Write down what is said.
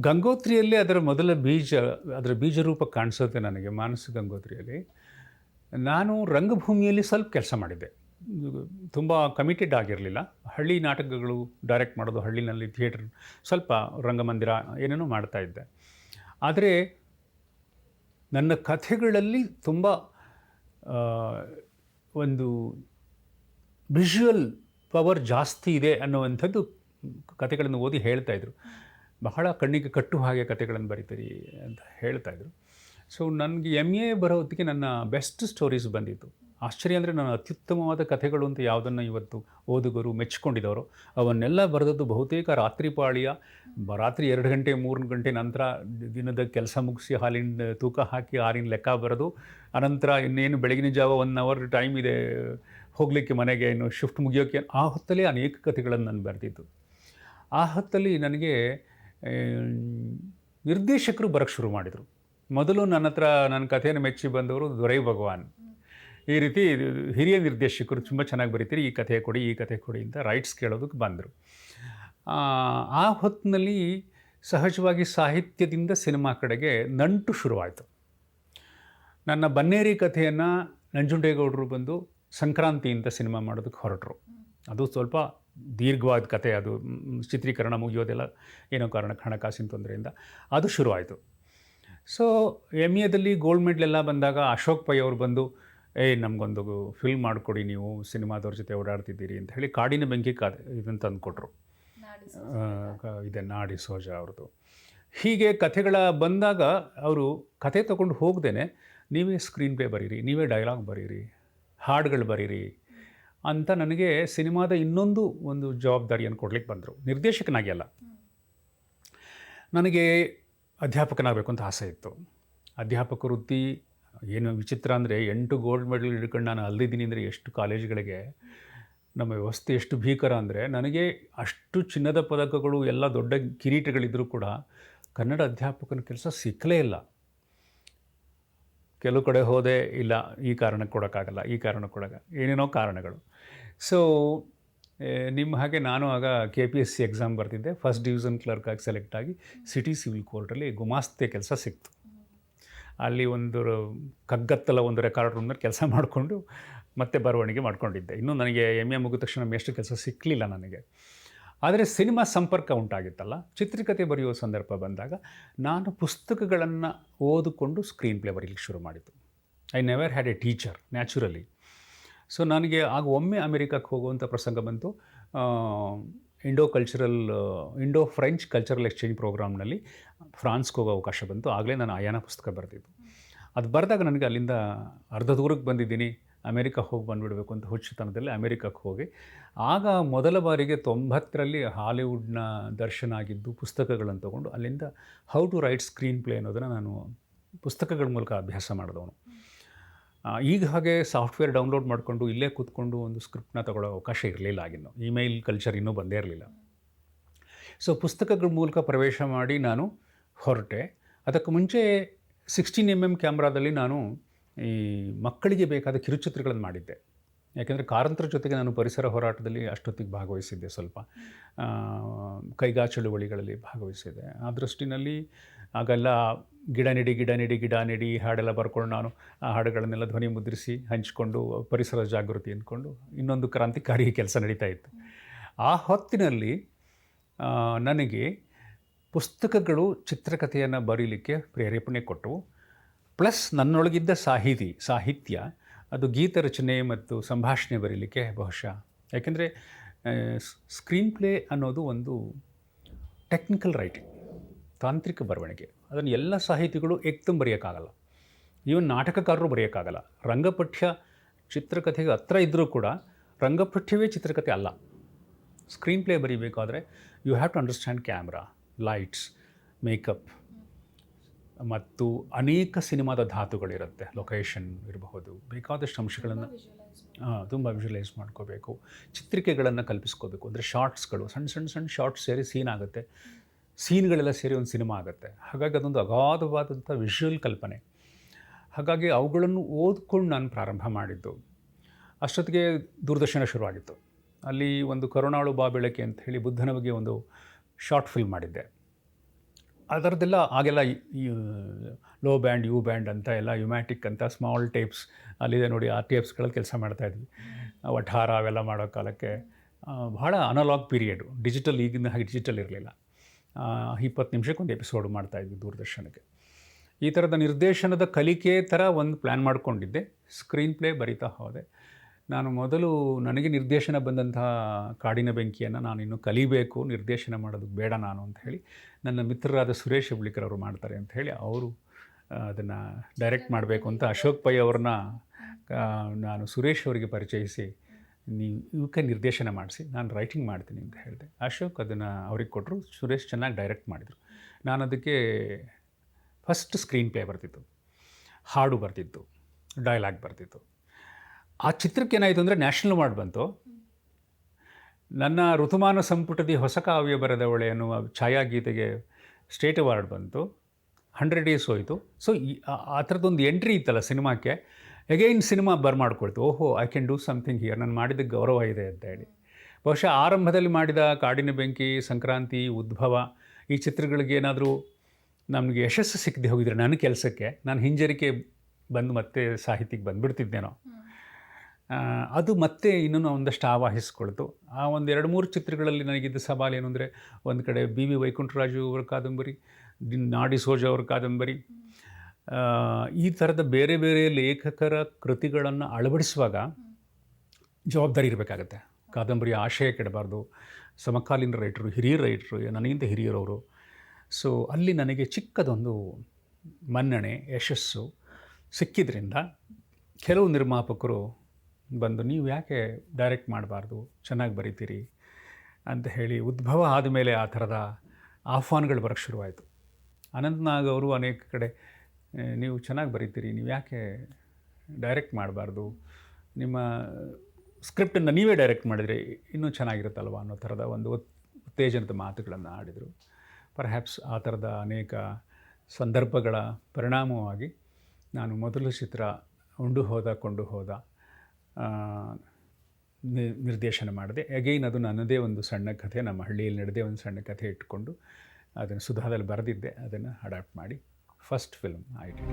ಗಂಗೋತ್ರಿಯಲ್ಲಿ ಅದರ ಮೊದಲ ಬೀಜ, ಅದರ ಬೀಜ ರೂಪ ಕಾಣಿಸುತ್ತೆ ನನಗೆ ಮಾನಸ ಗಂಗೋತ್ರಿಯಲ್ಲಿ. ನಾನು ರಂಗಭೂಮಿಯಲ್ಲಿ ಸ್ವಲ್ಪ ಕೆಲಸ ಮಾಡಿದ್ದೆ. ತುಂಬ ಕಮಿಟೆಡ್ ಆಗಿರಲಿಲ್ಲ. ಹಳ್ಳಿ ನಾಟಕಗಳು ಡೈರೆಕ್ಟ್ ಮಾಡೋದು, ಹಳ್ಳಿನಲ್ಲಿ ಥಿಯೇಟರ್ ಸ್ವಲ್ಪ ರಂಗಮಂದಿರ ಏನೇನೋ ಮಾಡ್ತಾ ಇದ್ದೆ. ಆದರೆ ನನ್ನ ಕಥೆಗಳಲ್ಲಿ ತುಂಬ ಒಂದು ವಿಷುವಲ್ ಪವರ್ ಜಾಸ್ತಿ ಇದೆ ಅನ್ನುವಂಥದ್ದು ಕಥೆಗಳನ್ನು ಓದಿ ಹೇಳ್ತಾ ಇದ್ರು. ಬಹಳ ಕಣ್ಣಿಗೆ ಕಟ್ಟು ಹಾಗೆ ಕಥೆಗಳನ್ನು ಬರೀತೀರಿ ಅಂತ ಹೇಳ್ತಾ ಇದ್ರು. ಸೊ ನನಗೆ ಎಂ ಎ ಬರೋದಕ್ಕೆ ನನ್ನ ಬೆಸ್ಟ್ ಸ್ಟೋರೀಸ್ ಬಂದಿತ್ತು. ಆಶ್ಚರ್ಯ ಅಂದರೆ ನನ್ನ ಅತ್ಯುತ್ತಮವಾದ ಕಥೆಗಳು ಅಂತ ಯಾವುದನ್ನು ಇವತ್ತು ಓದುಗರು ಮೆಚ್ಚಿಕೊಂಡಿದ್ದವರು ಅವನ್ನೆಲ್ಲ ಬರೆದದ್ದು ಬಹುತೇಕ ರಾತ್ರಿ ಪಾಳಿಯ ರಾತ್ರಿ ಎರಡು ಗಂಟೆ, ಮೂರು ಗಂಟೆ ನಂತರ ದಿನದ ಕೆಲಸ ಮುಗಿಸಿ ಹಾಲಿನ ತೂಕ ಹಾಕಿ ಹಾಲಿನ ಲೆಕ್ಕ ಬರೆದು, ಅನಂತರ ಇನ್ನೇನು ಬೆಳಗಿನ ಜಾವ ಒನ್ ಅವರ್ ಟೈಮ್ ಇದೆ, ಹೋಗಲಿಕ್ಕೆ ಮನೆಗೆ ಇನ್ನು ಶಿಫ್ಟ್ ಮುಗಿಯೋಕ್ಕೆ ಆ ಹೊತ್ತಲ್ಲಿ ಅನೇಕ ಕಥೆಗಳನ್ನು ನಾನು ಬರೆದಿದ್ದು. ಆ ಹೊತ್ತಲ್ಲಿ ನನಗೆ ನಿರ್ದೇಶಕರು ಬರೋಕ್ಕೆ ಶುರು ಮಾಡಿದರು. ಮೊದಲು ನನ್ನ ಹತ್ರ ನನ್ನ ಕಥೆಯನ್ನು ಮೆಚ್ಚಿ ಬಂದವರು ದೊರೈ ಭಗವಾನ್. ಈ ರೀತಿ ಹಿರಿಯ ನಿರ್ದೇಶಕರು ತುಂಬ ಚೆನ್ನಾಗಿ ಬರೀತೀರಿ, ಈ ಕಥೆ ಕೊಡಿ, ಈ ಕಥೆ ಕೊಡಿ ಅಂತ ರೈಟ್ಸ್ ಕೇಳೋದಕ್ಕೆ ಬಂದರು. ಆ ಹೊತ್ತಿನಲ್ಲಿ ಸಹಜವಾಗಿ ಸಾಹಿತ್ಯದಿಂದ ಸಿನಿಮಾ ಕಡೆಗೆ ನಂಟು ಶುರುವಾಯಿತು. ನನ್ನ ಬನ್ನೇರಿ ಕಥೆಯನ್ನು ನಂಜುಂಡೇಗೌಡರು ಬಂದು ಸಂಕ್ರಾಂತಿ ಅಂತ ಸಿನಿಮಾ ಮಾಡೋದಕ್ಕೆ ಹೊರಟರು. ಅದು ಸ್ವಲ್ಪ ದೀರ್ಘವಾದ ಕತೆ ಅದು ಚಿತ್ರೀಕರಣ ಮುಗಿಯೋದೆಲ್ಲ ಏನೋ ಕಾರಣಕ್ಕೆ ಹಣಕಾಸಿನ ತೊಂದರೆಯಿಂದ ಅದು ಶುರುವಾಯಿತು. ಸೊ ಎಂ ಎದಲ್ಲಿ ಗೋಲ್ಡ್ ಮೆಡ್ಲೆಲ್ಲ ಬಂದಾಗ ಅಶೋಕ್ ಪೈ ಅವರು ಬಂದು ಏಯ್ ನಮಗೊಂದು ಫಿಲ್ಮ್ ಮಾಡಿಕೊಡಿ ನೀವು ಸಿನಿಮಾದವ್ರ ಜೊತೆ ಓಡಾಡ್ತಿದ್ದೀರಿ ಅಂತ ಹೇಳಿ ಕಾಡಿನ ಬೆಂಕಿ ಕಾ ಇದನ್ನು ತಂದು ಕೊಟ್ಟರು ಇದೆ ನಾಡಿ ಸೋಜ ಅವ್ರದ್ದು. ಹೀಗೆ ಕಥೆಗಳ ಬಂದಾಗ ಅವರು ಕಥೆ ತಗೊಂಡು ಹೋಗ್ದೇ ನೀವೇ ಸ್ಕ್ರೀನ್ ಪ್ಲೇ ಬರೀರಿ ನೀವೇ ಡೈಲಾಗ್ ಬರೀರಿ ಹಾಡುಗಳು ಬರೀರಿ ಅಂತ ನನಗೆ ಸಿನಿಮಾದ ಇನ್ನೊಂದು ಒಂದು ಜವಾಬ್ದಾರಿಯನ್ನು ಕೊಡ್ಲಿಕ್ಕೆ ಬಂದರು. ನಿರ್ದೇಶಕನಾಗಿ ಅಲ್ಲ ನನಗೆ ಅಧ್ಯಾಪಕನಾಗಬೇಕು ಅಂತ ಆಸೆ ಇತ್ತು. ಅಧ್ಯಾಪಕ ವೃತ್ತಿ ಏನು ವಿಚಿತ್ರ ಅಂದರೆ ಎಂಟು ಗೋಲ್ಡ್ ಮೆಡಲ್ ಹಿಡ್ಕೊಂಡು ನಾನು ಅಲ್ಲಿದ್ದೀನಿ ಅಂದರೆ ಎಷ್ಟು ಕಾಲೇಜುಗಳಿಗೆ ನಮ್ಮ ವ್ಯವಸ್ಥೆ ಎಷ್ಟು ಭೀಕರ ಅಂದರೆ ನನಗೆ ಅಷ್ಟು ಚಿನ್ನದ ಪದಕಗಳು ಎಲ್ಲ ದೊಡ್ಡ ಕಿರೀಟಗಳಿದ್ದರೂ ಕೂಡ ಕನ್ನಡ ಅಧ್ಯಾಪಕನ ಕೆಲಸ ಸಿಕ್ಕಲೇ ಇಲ್ಲ. ಕೆಲವು ಕಡೆ ಹೋದೆ ಇಲ್ಲ, ಈ ಕಾರಣಕ್ಕೆ ಕೊಡೋಕ್ಕಾಗಲ್ಲ, ಈ ಕಾರಣಕ್ಕೆ ಕೊಡೋಕ್ಕ ಏನೇನೋ ಕಾರಣಗಳು. ಸೊ ನಿಮ್ಮ ಹಾಗೆ ನಾನು ಆಗ K P S C exam ಬರ್ತಿದ್ದೆ ಫಸ್ಟ್ ಡಿವಿಷನ್ ಕ್ಲರ್ಕ್ ಆಗಿ ಸೆಲೆಕ್ಟ್ ಆಗಿ ಸಿಟಿ ಸಿವಿಲ್ ಕೋರ್ಟಲ್ಲಿ ಗುಮಾಸ್ತೆ ಕೆಲಸ ಸಿಕ್ತು. ಅಲ್ಲಿ ಒಂದು ಕಗ್ಗತ್ತಲ ಒಂದು ರೆಕಾರ್ಡ್ ರೂಮ್ನಲ್ಲಿ ಕೆಲಸ ಮಾಡಿಕೊಂಡು ಮತ್ತೆ ಬರವಣಿಗೆ ಮಾಡ್ಕೊಂಡಿದ್ದೆ. ಇನ್ನೂ ನನಗೆ ಎಂ ಎ ಮುಗಿದ ತಕ್ಷಣ ಎಷ್ಟು ಕೆಲಸ ಸಿಕ್ಕಲಿಲ್ಲ ನನಗೆ. ಆದರೆ ಸಿನಿಮಾ ಸಂಪರ್ಕ ಉಂಟಾಗಿತ್ತಲ್ಲ. ಚಿತ್ರಕಥೆ ಬರೆಯುವ ಸಂದರ್ಭ ಬಂದಾಗ ನಾನು ಪುಸ್ತಕಗಳನ್ನು ಓದಿಕೊಂಡು ಸ್ಕ್ರೀನ್ ಪ್ಲೇ ಬರೀಲಿಕ್ಕೆ ಶುರು ಮಾಡಿತು I never had a teacher naturally so ನನಗೆ ಆಗ ಒಮ್ಮೆ ಅಮೆರಿಕಕ್ಕೆ ಹೋಗುವಂಥ ಪ್ರಸಂಗ ಬಂತು. Indo cultural Indo French cultural exchange ಪ್ರೋಗ್ರಾಮ್ನಲ್ಲಿ ಫ್ರಾನ್ಸ್ಗೆ ಹೋಗೋ ಅವಕಾಶ ಬಂತು. ಆಗಲೇ ನಾನು ಆಯಾನ ಪುಸ್ತಕ ಬರೆದಿದ್ದು. ಅದು ಬರೆದಾಗ ನನಗೆ ಅಲ್ಲಿಂದ ಅರ್ಧ ದೂರಕ್ಕೆ ಬಂದಿದ್ದೀನಿ. ಅಮೇರಿಕ ಹೋಗಿ ಬಂದುಬಿಡಬೇಕು ಅಂತ ಹುಚ್ಚುತನದಲ್ಲಿ ಅಮೇರಿಕಕ್ಕೆ ಹೋಗಿ. ಆಗ ಮೊದಲ ಬಾರಿಗೆ ತೊಂಬತ್ತರಲ್ಲಿ ಹಾಲಿವುಡ್ನ ದರ್ಶನ ಆಗಿದ್ದು ಪುಸ್ತಕಗಳನ್ನು ತಗೊಂಡು ಅಲ್ಲಿಂದ how to write screen play ಅನ್ನೋದನ್ನು ನಾನು ಪುಸ್ತಕಗಳ ಮೂಲಕ ಅಭ್ಯಾಸ ಮಾಡಿದವನು. ಈಗ ಹಾಗೆ ಸಾಫ್ಟ್ವೇರ್ ಡೌನ್ಲೋಡ್ ಮಾಡಿಕೊಂಡು ಇಲ್ಲೇ ಕೂತ್ಕೊಂಡು ಒಂದು ಸ್ಕ್ರಿಪ್ಟ್ನ ತಗೊಳ್ಳೋ ಅವಕಾಶ ಇರಲಿಲ್ಲ ಆಗಿನ್ನು. ಇಮೇಲ್ ಕಲ್ಚರ್ ಇನ್ನೂ ಬಂದೇ ಇರಲಿಲ್ಲ. ಸೊ ಪುಸ್ತಕಗಳ ಮೂಲಕ ಪ್ರವೇಶ ಮಾಡಿ ನಾನು ಹೊರಟೆ. ಅದಕ್ಕೆ ಮುಂಚೆ ಸಿಕ್ಸ್ಟೀನ್ ಎಂ ಎಂ ಕ್ಯಾಮ್ರಾದಲ್ಲಿ ನಾನು ಈ ಮಕ್ಕಳಿಗೆ ಬೇಕಾದ ಕಿರುಚಿತ್ರಗಳನ್ನು ಮಾಡಿದ್ದೆ. ಯಾಕೆಂದರೆ ಕಾರಂತರ ಜೊತೆಗೆ ನಾನು ಪರಿಸರ ಹೋರಾಟದಲ್ಲಿ ಅಷ್ಟೊತ್ತಿಗೆ ಭಾಗವಹಿಸಿದ್ದೆ ಸ್ವಲ್ಪ. ಕೈಗಾ ಚಳುವಳಿಗಳಲ್ಲಿ ಭಾಗವಹಿಸಿದ್ದೆ. ಆ ದೃಷ್ಟಿನಲ್ಲಿ ಆಗೆಲ್ಲ ಗಿಡ ನೆಡಿ ಗಿಡ ನೆಡಿ ಗಿಡ ನೆಡಿ ಹಾಡೆಲ್ಲ ಬರ್ಕೊಂಡು ನಾನು ಆ ಹಾಡುಗಳನ್ನೆಲ್ಲ ಧ್ವನಿ ಮುದ್ರಿಸಿ ಹಂಚಿಕೊಂಡು ಪರಿಸರ ಜಾಗೃತಿ ಅಂದ್ಕೊಂಡು ಇನ್ನೊಂದು ಕ್ರಾಂತಿಕಾರಿ ಕೆಲಸ ನಡೀತಾ ಇತ್ತು. ಆ ಹೊತ್ತಿನಲ್ಲಿ ನನಗೆ ಪುಸ್ತಕಗಳು ಚಿತ್ರಕಥೆಯನ್ನು ಬರೀಲಿಕ್ಕೆ ಪ್ರೇರೇಪಣೆ ಕೊಟ್ಟವು. ಪ್ಲಸ್ ನನ್ನೊಳಗಿದ್ದ ಸಾಹಿತಿ, ಸಾಹಿತ್ಯ ಅದು ಗೀತ ರಚನೆ ಮತ್ತು ಸಂಭಾಷಣೆ ಬರೀಲಿಕ್ಕೆ ಬಹುಶಃ. ಯಾಕೆಂದರೆ ಸ್ಕ್ರೀನ್ ಪ್ಲೇ ಅನ್ನೋದು ಒಂದು ಟೆಕ್ನಿಕಲ್ ರೈಟಿಂಗ್ ತಾಂತ್ರಿಕ ಬರವಣಿಗೆ. ಅದನ್ನು ಎಲ್ಲ ಸಾಹಿತಿಗಳು ಏಕ್ದಮ್ ಬರೆಯೋಕ್ಕಾಗಲ್ಲ. ಈವನ್ ನಾಟಕಕಾರರು ಬರೆಯೋಕ್ಕಾಗಲ್ಲ. ರಂಗಪಠ್ಯ ಚಿತ್ರಕಥೆಗೆ ಹತ್ರ ಇದ್ದರೂ ಕೂಡ ರಂಗಪಠ್ಯವೇ ಚಿತ್ರಕಥೆ ಅಲ್ಲ. Screen play ಬರೀಬೇಕಾದ್ರೆ you have to understand camera lights makeup ಮತ್ತು ಅನೇಕ ಸಿನಿಮಾದ ಧಾತುಗಳಿರುತ್ತೆ ಲೊಕೇಶನ್ ಇರಬಹುದು. ಬೇಕಾದಷ್ಟು ಅಂಶಗಳನ್ನು ತುಂಬ ವಿಜುವಲೈಸ್ ಮಾಡ್ಕೋಬೇಕು. ಚಿತ್ರಿಕೆಗಳನ್ನು ಕಲ್ಪಿಸ್ಕೋಬೇಕು. ಅಂದರೆ ಶಾರ್ಟ್ಸ್ಗಳು ಸಣ್ಣ ಸಣ್ಣ ಸಣ್ಣ ಶಾರ್ಟ್ಸ್ ಸೇರಿ ಸೀನ್ ಆಗುತ್ತೆ. ಸೀನ್ಗಳೆಲ್ಲ ಸೇರಿ ಒಂದು ಸಿನಿಮಾ ಆಗುತ್ತೆ. ಹಾಗಾಗಿ ಅದೊಂದು ಅಗಾಧವಾದಂಥ ವಿಷುವಲ್ ಕಲ್ಪನೆ. ಹಾಗಾಗಿ ಅವುಗಳನ್ನು ಓದ್ಕೊಂಡು ನಾನು ಪ್ರಾರಂಭ ಮಾಡಿದ್ದು. ಅಷ್ಟೊತ್ತಿಗೆ ದೂರದರ್ಶನ ಶುರುವಾಗಿತ್ತು. ಅಲ್ಲಿ ಒಂದು ಕರುಣಾಳು ಬಾ ಬೆಳಕೆ ಅಂತ ಹೇಳಿ ಬುದ್ಧನ ಬಗ್ಗೆ ಒಂದು ಶಾರ್ಟ್ ಫಿಲ್ಮ್ ಮಾಡಿದ್ದೆ. ಅದರದ್ದೆಲ್ಲ ಆಗೆಲ್ಲ ಲೋ ಬ್ಯಾಂಡ್, ಯು ಬ್ಯಾಂಡ್ ಅಂತ ಎಲ್ಲ ಯುಮ್ಯಾಟಿಕ್ ಅಂತ ಸ್ಮಾಲ್ ಟೇಪ್ಸ್ ಅಲ್ಲಿದೆ ನೋಡಿ, ಆ ಟೇಪ್ಸ್ಗಳಲ್ಲಿ ಕೆಲಸ ಮಾಡ್ತಾಯಿದ್ವಿ ವಠಾರ ಅವೆಲ್ಲ ಮಾಡೋ ಕಾಲಕ್ಕೆ ಭಾಳ ಅನಲಾಗ್ ಪೀರಿಯಡು, ಡಿಜಿಟಲ್ ಈಗಿನ ಹಾಗೆ ಡಿಜಿಟಲ್ ಇರಲಿಲ್ಲ. ಇಪ್ಪತ್ತು ನಿಮಿಷಕ್ಕೊಂದು ಎಪಿಸೋಡ್ ಮಾಡ್ತಾಯಿದ್ವಿ ದೂರದರ್ಶನಕ್ಕೆ. ಈ ಥರದ ನಿರ್ದೇಶನದ ಕಲಿಕೆ ಥರ ಒಂದು ಪ್ಲ್ಯಾನ್ ಮಾಡಿಕೊಂಡಿದ್ದೆ. ಸ್ಕ್ರೀನ್ ಪ್ಲೇ ಬರಿತಾ ಹೋದೆ. ನಾನು ಮೊದಲು ನನಗೆ ನಿರ್ದೇಶನ ಬಂದಂತಹ ಕಾಡಿನ ಬೆಂಕಿಯನ್ನು ನಾನು ಇನ್ನು ಕಲಿಬೇಕು, ನಿರ್ದೇಶನ ಮಾಡೋದು ಬೇಡ ನಾನು ಅಂತ ಹೇಳಿ ನನ್ನ ಮಿತ್ರರಾದ ಸುರೇಶ್ ಹುಬ್ಳಿಕರ್ ಅವರು ಮಾಡ್ತಾರೆ ಅಂತ ಹೇಳಿ ಅವರು ಅದನ್ನು ಡೈರೆಕ್ಟ್ ಮಾಡಬೇಕು ಅಂತ ಅಶೋಕ್ ಪೈ ಅವ್ರನ್ನ ನಾನು ಸುರೇಶ್ ಅವರಿಗೆ ಪರಿಚಯಿಸಿ ನೀವು ಇವಕ್ಕೆ ನಿರ್ದೇಶನ ಮಾಡಿಸಿ, ನಾನು ರೈಟಿಂಗ್ ಮಾಡ್ತೀನಿ ಅಂತ ಹೇಳಿದೆ. ಅಶೋಕ್ ಅದನ್ನು ಅವ್ರಿಗೆ ಕೊಟ್ಟರು, ಸುರೇಶ್ ಚೆನ್ನಾಗಿ ಡೈರೆಕ್ಟ್ ಮಾಡಿದರು. ನಾನು ಅದಕ್ಕೆ ಫಸ್ಟ್ ಸ್ಕ್ರೀನ್ ಪ್ಲೇ ಬರ್ತಿತ್ತು, ಹಾಡು ಬರ್ತಿತ್ತು ಡೈಲಾಗ್ ಬರ್ತಿತ್ತು. ಆ ಚಿತ್ರಕ್ಕೆ ಏನಾಯಿತು ಅಂದರೆ ನ್ಯಾಷನಲ್ ಅವಾರ್ಡ್ ಬಂತು. ನನ್ನ ಋತುಮಾನ ಸಂಪುಟದಿ ಹೊಸ ಕಾವ್ಯ ಬರೆದವಳೆ ಅನ್ನುವ ಛಾಯಾಗೀತೆಗೆ ಸ್ಟೇಟ್ ಅವಾರ್ಡ್ ಬಂತು. ಹಂಡ್ರೆಡ್ ಡೇಸ್ ಹೋಯಿತು. ಸೊ ಆ- ಥರದ್ದೊಂದು ಎಂಟ್ರಿ ಇತ್ತಲ್ಲ ಸಿನಿಮಾಕ್ಕೆ ಎಗೈನ್ ಸಿನಿಮಾ ಬರ್ ಮಾಡ್ಕೊಳ್ತು ಓಹೋ I can do something here ನಾನು ಮಾಡಿದ ಗೌರವ ಇದೆ ಅಂತ ಹೇಳಿ. ಬಹುಶಃ ಆರಂಭದಲ್ಲಿ ಮಾಡಿದ ಕಾಡಿನ ಬೆಂಕಿ, ಸಂಕ್ರಾಂತಿ, ಉದ್ಭವ, ಈ ಚಿತ್ರಗಳಿಗೆ ಏನಾದರೂ ನಮಗೆ ಯಶಸ್ಸು ಸಿಕ್ಕದೆ ಹೋಗಿದ್ರೆ ನನ್ನ ಕೆಲಸಕ್ಕೆ. ನಾನು ಹಿಂಜರಿಕೆ ಬಂದು ಮತ್ತೆ ಸಾಹಿತ್ಯಕ್ಕೆ ಬಂದುಬಿಡ್ತಿದ್ದೇನೋ ಅದು ಮತ್ತೆ ಇನ್ನೂ ಒಂದಷ್ಟು ಆವಾಹಿಸ್ಕೊಳ್ತು. ಆ ಒಂದು ಎರಡು ಮೂರು ಚಿತ್ರಗಳಲ್ಲಿ ನನಗಿದ್ದ ಸವಾಲು ಏನು ಅಂದರೆ, ಒಂದು ಕಡೆ ಬಿ ವಿ ವೈಕುಂಠರಾಜು ಅವರ ಕಾದಂಬರಿ ನಾಡಿ ಸೋಜ ಅವರ ಕಾದಂಬರಿ. ಈ ಥರದ ಬೇರೆ ಬೇರೆ ಲೇಖಕರ ಕೃತಿಗಳನ್ನು ಅಳವಡಿಸುವಾಗ ಜವಾಬ್ದಾರಿ ಇರಬೇಕಾಗತ್ತೆ. ಕಾದಂಬರಿ ಆಶಯ ಕೆಡಬಾರ್ದು. ಸಮಕಾಲೀನ ರೈಟರು, ಹಿರಿಯ ರೈಟರು, ನನಗಿಂತ ಹಿರಿಯರವರು. ಸೊ ಅಲ್ಲಿ ನನಗೆ ಚಿಕ್ಕದೊಂದು ಮನ್ನಣೆ, ಯಶಸ್ಸು ಸಿಕ್ಕಿದ್ರಿಂದ ಕೆಲವು ನಿರ್ಮಾಪಕರು ಬಂದು ನೀವು ಯಾಕೆ ಡೈರೆಕ್ಟ್ ಮಾಡಬಾರ್ದು? ಚೆನ್ನಾಗಿ ಬರಿತೀರಿ? ಅಂತ ಹೇಳಿ ಉದ್ಭವ ಆದಮೇಲೆ ಆ ಥರದ ಆಹ್ವಾನಗಳು ಬರೋಕ್ಕೆ ಶುರುವಾಯಿತು. ಅನಂತನಾಗ್ ಅವರು ಅನೇಕ ಕಡೆ ನೀವು ಚೆನ್ನಾಗಿ ಬರಿತೀರಿ, ನೀವು ಯಾಕೆ ಡೈರೆಕ್ಟ್ ಮಾಡಬಾರ್ದು? ನಿಮ್ಮ ಸ್ಕ್ರಿಪ್ಟನ್ನು ನೀವೇ ಡೈರೆಕ್ಟ್ ಮಾಡಿದರೆ ಇನ್ನೂ ಚೆನ್ನಾಗಿರುತ್ತಲ್ವ? ಅನ್ನೋ ಥರದ ಒಂದು ಉತ್- ಉತ್ತೇಜನದ ಮಾತುಗಳನ್ನು ಆಡಿದರು. ಪರ್ಹ್ಯಾಪ್ಸ್ ಆ ಥರದ ಅನೇಕ ಸಂದರ್ಭಗಳ ಪರಿಣಾಮವಾಗಿ ನಾನು ಮೊದಲ ಚಿತ್ರ ಉಂಡು ಹೋದ ಕೊಂಡು ಹೋದ ನಿರ್ದೇಶನ ಮಾಡಿದೆ. ಅಗೈನ್ ಅದು ನನ್ನದೇ ಒಂದು ಸಣ್ಣ ಕಥೆ, ನಮ್ಮ ಹಳ್ಳಿಯಲ್ಲಿ ನಡೆದೇ ಒಂದು ಸಣ್ಣ ಕಥೆ ಇಟ್ಕೊಂಡು ಅದನ್ನು ಸುಧಾದಲ್ಲಿ ಬರೆದಿದ್ದೆ, ಅದನ್ನು ಅಡಾಪ್ಟ್ ಮಾಡಿ. ಫಸ್ಟ್ ಫಿಲ್ಮ್ ಆಯಿತು